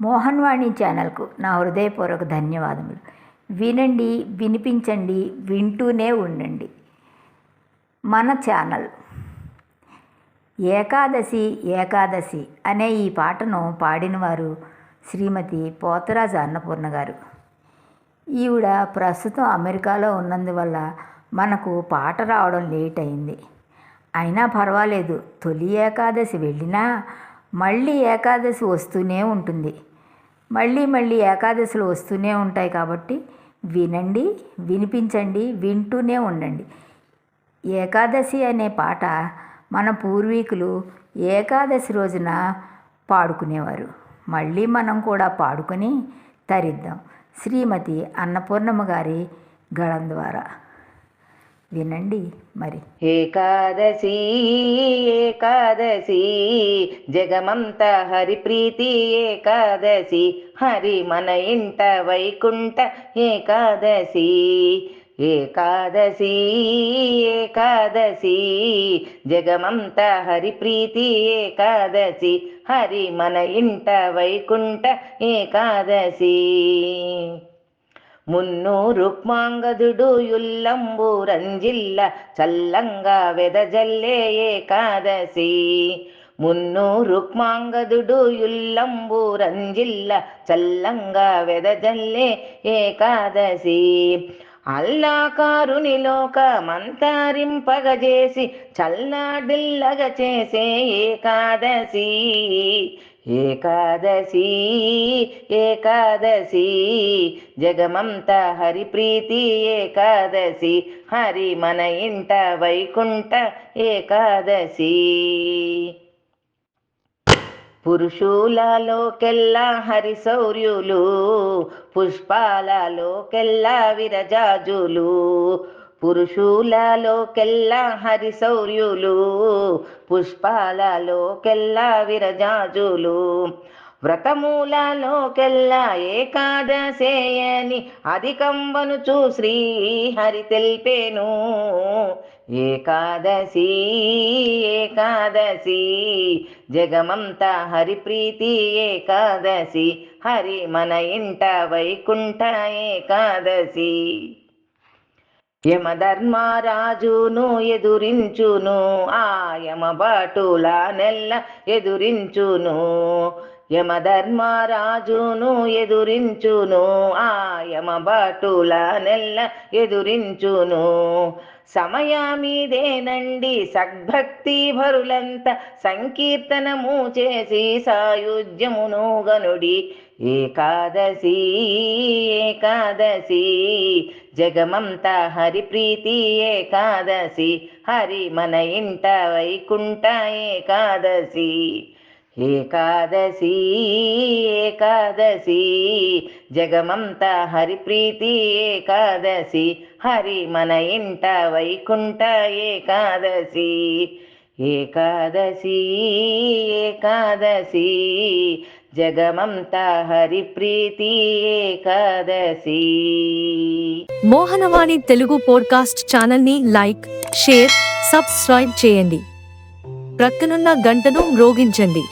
మోహన్వాణి ఛానల్కు నా హృదయపూర్వక ధన్యవాదములు. వినండి వినిపించండి వింటూనే ఉండండి. మన ఛానల్ ఏకాదశి ఏకాదశి అనే ఈ పాటను పాడినవారు శ్రీమతి పోతరాజు అన్నపూర్ణ గారు. ఈవిడ ప్రస్తుతం అమెరికాలో ఉన్నందువల్ల మనకు పాట రావడం లేట్ అయింది. అయినా పర్వాలేదు తొలి ఏకాదశి వెళ్ళినా మళ్ళీ ఏకాదశి వస్తూనే ఉంటుంది. మళ్ళీ మళ్ళీ ఏకాదశులు వస్తూనే ఉంటాయి కాబట్టి వినండి వినిపించండి వింటూనే ఉండండి. ఏకాదశి అనే పాట మన పూర్వీకులు ఏకాదశి రోజున పాడుకునేవారు. మళ్ళీ మనం కూడా పాడుకొని తరిద్దాం. శ్రీమతి అన్నపూర్ణమ్మ గారి గళం ద్వారా. వినండి మరి. ఏకాదశి ఏకాదశి జగమంత హరి ప్రీతి ఏకాదశి హరి మన ఇంట వైకుంఠ ఏకాదశి ఏకాదశి ఏకాదశి జగమంత హరి ప్రీతి ఏకాదశి హరి మన ఇంట వైకుంఠ ఏకాదశి. మున్ను రుక్మాంగదుడు యుల్లంబు రంజిల్ల చల్లంగా వెదజల్లే ఏకాదశి. మున్ను రుక్మాంగదుడు యుల్లంబు రంజిల్ల చల్లంగా వెదజల్లే ఏకాదశి. అల్లాకారుని లోకమంతరింపగజేసి చల్లాడిల్లగ చేసే ఏకాదశి. ఏకాదశి ఏకాదశి జగమంత హరి ప్రీతి ఏకాదశి హరి మన ఇంట వైకుంఠ ఏకాదశి. పురుషులలోకెల్లా హరి శౌర్యులు పుష్పాలలోకెల్లా విరజాజులు పురుషులలోకెల్లా హరిశౌర్యులు పుష్పాలలోకెల్లా విరజాజులు వ్రతమూలలోకెల్లా ఏకాదశేయని అధికంబనుచు శ్రీహరి తెల్పేను. ఏకాదశి ఏకాదశి జగమంత హరి ప్రీతి ఏకాదశి హరి మన ఇంట వైకుంఠ ఏకాదశి. యమధర్మరాజును ఎదురించును ఆ యమబాటుల నెల్ల ఎదురించును. యమధర్మరాజును ఎదురించును ఆ యమబాటుల నెల్ల ఎదురించును. సమయమిదేనండి సద్భక్తి భరులంత సంకీర్తనము చేసి సాయుధ్యమును గనుడి. ఏకాదశి ఏకాదశి జగమంత హరి ప్రీతి ఏకాదశి హరి మన ఇంట వైకుంఠ ఏకాదశి. ఏకాదశి ఏకాదశి జగమంత హరిప్రీతి ఏకాదశి హరి మన ఇంట వైకుంఠ ఏకాదశి ఏకాదశి ఏకాదశి జగమంత హరిప్రీతి ఏకాదశి. మోహనవాణి తెలుగు పోడ్కాస్ట్ ఛానల్ని లైక్ షేర్ సబ్స్క్రైబ్ చేయండి. ప్రక్కనున్న గంటను మ్రోగించండి.